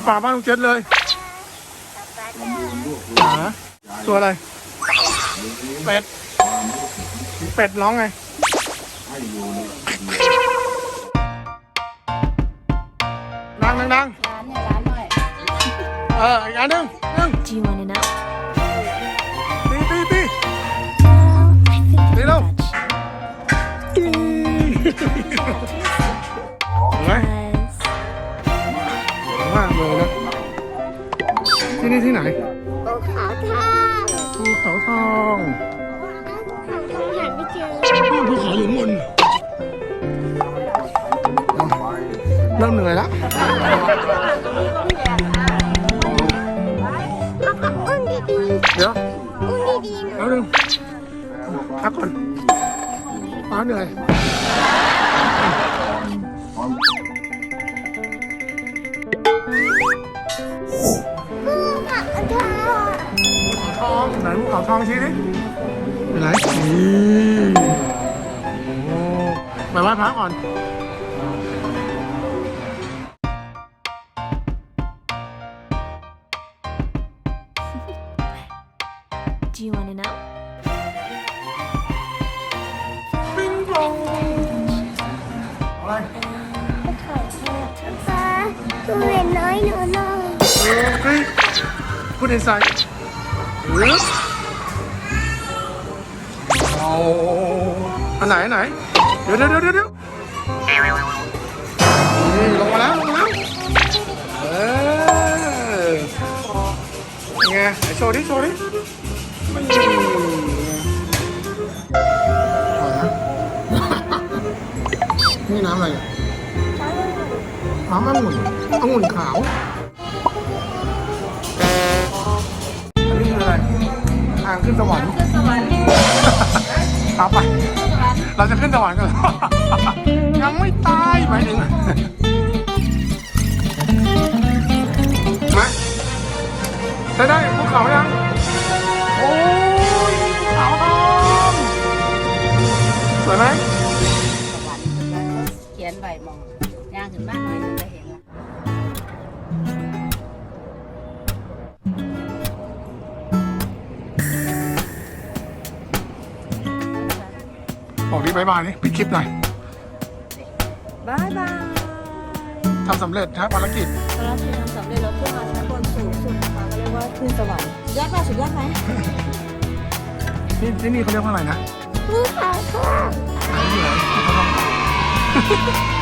อนป่าบ้านลุงเจ็ดเลยหาตัวอะไร เป็ด เป็ดร้องไงดังดังดังร้านเนี่ยร้านหน่อย เอออีกอันหนึ่งหนึ่ง Do you want to know? มากเลยนะ ที่นี่ที่ไหนภูเขาทองภูเขาทองภูเขาทองหาไม่เจอภูเขาอยู่ข้างบนเริ่มเหนื่อยแล้วเอาผักอุ้นดีเดี๋ยวๆอุ้นดีๆนะแล้วหนึ่งพักก่อนป้าเหนื่อย องไหนภูเขาทองชี้ดิอยู่ไหนนี่โอ้ไปไหว้พระก่อน do you want to know? ปิ้งปองอะไรปลาตัวเล็กน้อยหนูน้อยเออเฮ้ยพูดในใจหรือ เอาอันไหนอันไหน เดี๋ยวเดี๋ยวเดี๋ยวเดี๋ยวนี่ลงมาแล้วลงมาแล้วเออไงไหนโชว์ดิโชว์ดิมันนี่เอาละนี่น้ำอะไรอะน้ำองุ่นองุ่นขาว สวรรค์ขึ้นสวรรค์ตามไป เราจะขึ้นสวรรค์กันเหรอยังไม่ตายหมายถึงมาได้ได้ภูเขายัง โอ้ยภูเขาทองสวยไหม บอกดีบายบายนี่ปิดคลิปหน่อยบายบายทำสำเร็จครับภารกิจภารกิจทำสำเร็จแล้วขึ้นมาชั้นบนสูงสุดนะคะก็เรียกว่าขึ้นสวรรค์สุดยอดป่ะสุดยอดไหมนี่ที่นี่เขาเรียกว่าอะไรนะภูเขาทองอันนี้เหรอภูเขาทอง